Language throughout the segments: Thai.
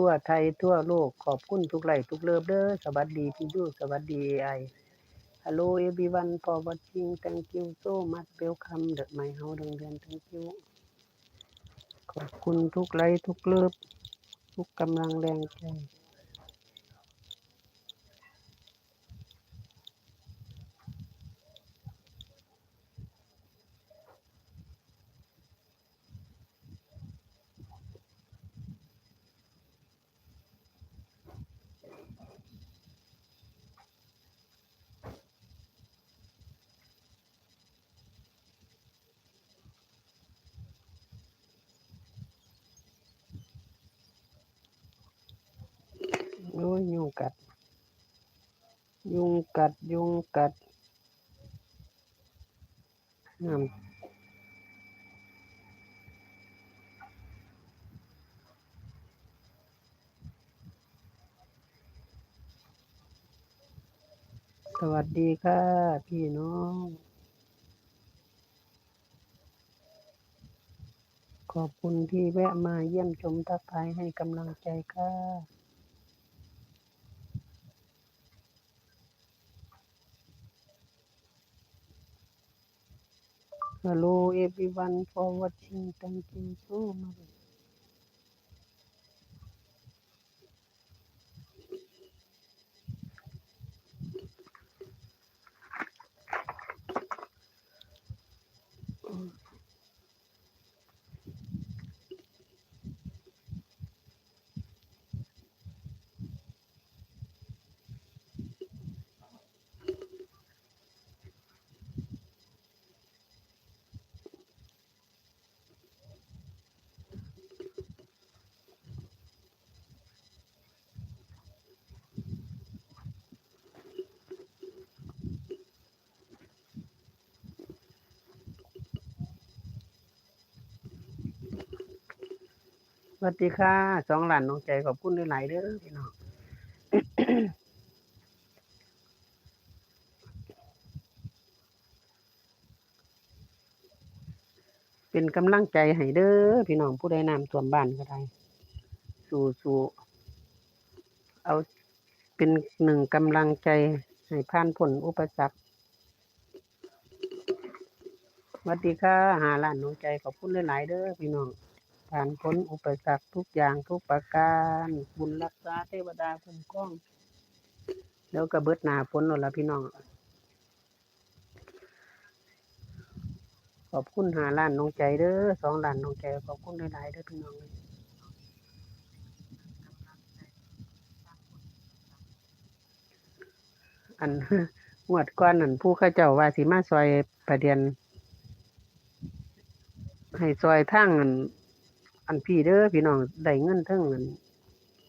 ทั่วไทยทั่วโลกขอบคุณทุกไลทุกเลิฟเด้อสวัสดีพี่ดูสวัสดีไอ Hello everyone for watching thank you so much welcome the my house โรงเรียน thank you ขอบคุณทุกไลค์ทุกเลิฟทุกกำลังแรงใจ โอ้ยยุง กัด ยุงกัด ยุงกัดน้ำสวัสดีค่ะ พี่น้อง ขอบคุณที่แวะมาเยี่ยมชมทักทายให้กำลังใจค่ะ Hello everyone for watching. Thank you so much. สวัสดีค่ะสองหลานน้องใจขอบคุณหลายๆเด้อพี่น้องเป็นกำลังใจให้เด้อพี่น้องผู้ใดนำท่วมบ้านก็ได้ สู้สู้เอาเป็นหนึ่งกำลังใจให้ผ่านพ้นอุปสรรคสวัสดีค่ะหาหลานน้องใจขอบคุณหลายๆเด้อพี่น้อง ผ่านพ้นอุปสรรคทุกอย่างทุกประการ บุญรักษาเทวดาคุ้มครองแล้วก็เบิดหนาฝนนั่นละพี่น้อง ขอบคุณหาล้านน้องใจเด้อสองล้านน้องใจขอบคุณหลายๆเด้อพี่น้องอันงวดก่อนนั่นผู้ข้าเจ้าว่าสิมาซอยประเด็นให้ซอยทาง อันพี่เด้อพี่น้องได้เงินเทั้งอัน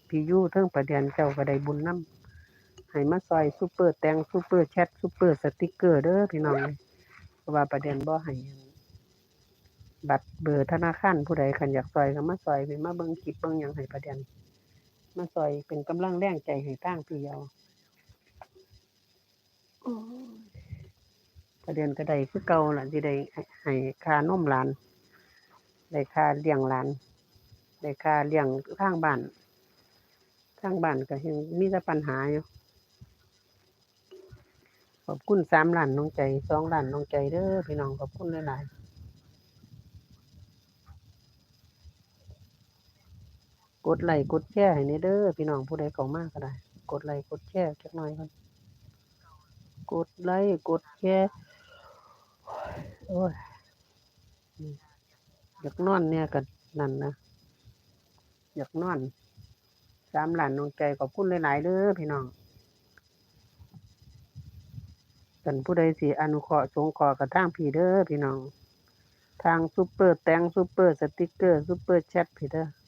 พี่ยู่เทั้งประเด็นเจ้าก็ได้บุญนํให้มาซอยซูเปอร์แตงซูเปอร์แชทซูเปอร์สติกเกอร์เด้อพี่น้องเพราะว่าประเด็นบ่ให้บัตรเบอร์ธนาคารผู้ใดคันอยากซอยก็มาซอยไปมาเบิ่งคลิปเบิ่งหยังให้ประเด็นมาซอยเป็นกำลังแรงใจให้ทางพี่เยาประเด็นก็ได้คือเก่าล่ะสิได้ให้ค่านมหลาน ได้ค่าเลี้ยงหลานได้ค่าเลี้ยงทางบ้านทางบ้านก็ยังมีแต่ปัญหาอยู่ขอบคุณสามล้านน้องใจสองล้านน้องใจเด้อพี่น้องขอบคุณหลายๆกดไลค์กดแชร์ให้แหน่เด้อพี่น้องผู้ใดเข้ามาก็ได้ กดไลค์กดแชร์จักหน่อยก่อนกดไลค์กดแชร์โอ้ย อยากนอนเนี่ยกันนั่นนะอยากนอนสามหลานน้องใจขอบคุณหลายๆเด้อพี่น้องกันผู้ใดสีอนุเคราะห์สงเคราะห์กับทางพี่เด้อพี่น้อง ทางซูเปอร์แตงซูเปอร์สติกเกอร์ซูเปอร์แชทพี่เด้อ